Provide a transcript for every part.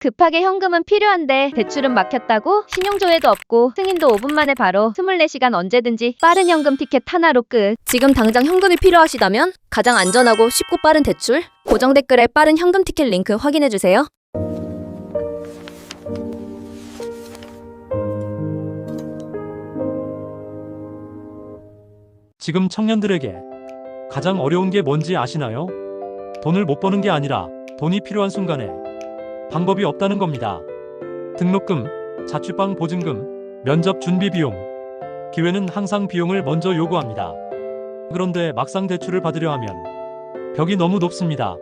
급하게 현금은 필요한데 대출은 막혔다고? 신용조회도 없고 승인도 5분 만에 바로 24시간 언제든지 빠른 현금 티켓 하나로 끝. 지금 당장 현금이 필요하시다면 가장 안전하고 쉽고 빠른 대출 고정 댓글에 빠른 현금 티켓 링크 확인해 주세요. 지금 청년들에게 가장 어려운 게 뭔지 아시나요? 돈을 못 버는 게 아니라 돈이 필요한 순간에 방법이 없다는 겁니다. 등록금, 자취방 보증금, 면접 준비 비용, 기회는 항상 비용을 먼저 요구합니다. 그런데 막상 대출을 받으려 하면 벽이 너무 높습니다.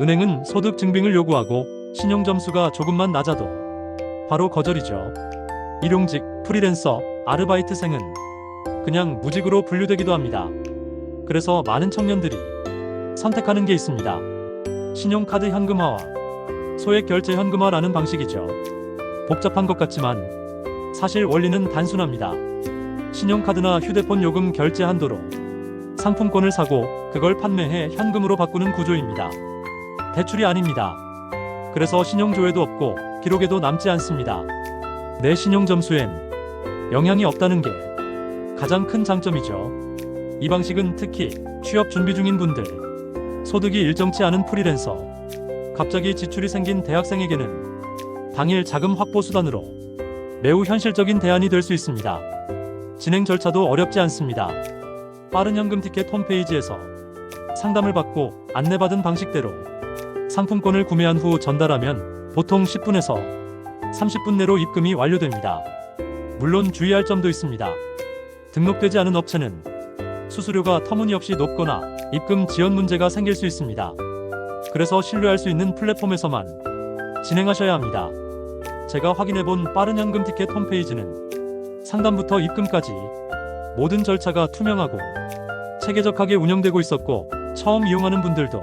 은행은 소득 증빙을 요구하고 신용 점수가 조금만 낮아도 바로 거절이죠. 일용직, 프리랜서, 아르바이트생은 그냥 무직으로 분류되기도 합니다. 그래서 많은 청년들이 선택하는 게 있습니다. 신용카드 현금화와 소액 결제 현금화라는 방식이죠. 복잡한 것 같지만 사실 원리는 단순합니다. 신용카드나 휴대폰 요금 결제 한도로 상품권을 사고 그걸 판매해 현금으로 바꾸는 구조입니다. 대출이 아닙니다. 그래서 신용조회도 없고 기록에도 남지 않습니다. 내 신용 점수엔 영향이 없다는 게 가장 큰 장점이죠. 이 방식은 특히 취업 준비 중인 분들, 소득이 일정치 않은 프리랜서, 갑자기 지출이 생긴 대학생에게는 당일 자금 확보 수단으로 매우 현실적인 대안이 될 수 있습니다. 진행 절차도 어렵지 않습니다. 빠른 현금 티켓 홈페이지에서 상담을 받고 안내받은 방식대로 상품권을 구매한 후 전달하면 보통 10분에서 30분 내로 입금이 완료됩니다. 물론 주의할 점도 있습니다. 등록되지 않은 업체는 수수료가 터무니없이 높거나 입금 지연 문제가 생길 수 있습니다. 그래서 신뢰할 수 있는 플랫폼에서만 진행하셔야 합니다. 제가 확인해본 빠른 현금 티켓 홈페이지는 상담부터 입금까지 모든 절차가 투명하고 체계적하게 운영되고 있었고 처음 이용하는 분들도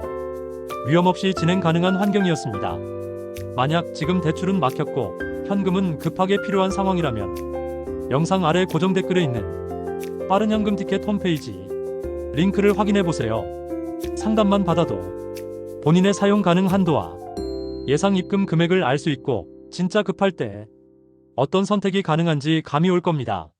위험 없이 진행 가능한 환경이었습니다. 만약 지금 대출은 막혔고 현금은 급하게 필요한 상황이라면 영상 아래 고정 댓글에 있는 빠른 현금 티켓 홈페이지 링크를 확인해 보세요. 상담만 받아도 본인의 사용 가능 한도와 예상 입금 금액을 알 수 있고 진짜 급할 때 어떤 선택이 가능한지 감이 올 겁니다.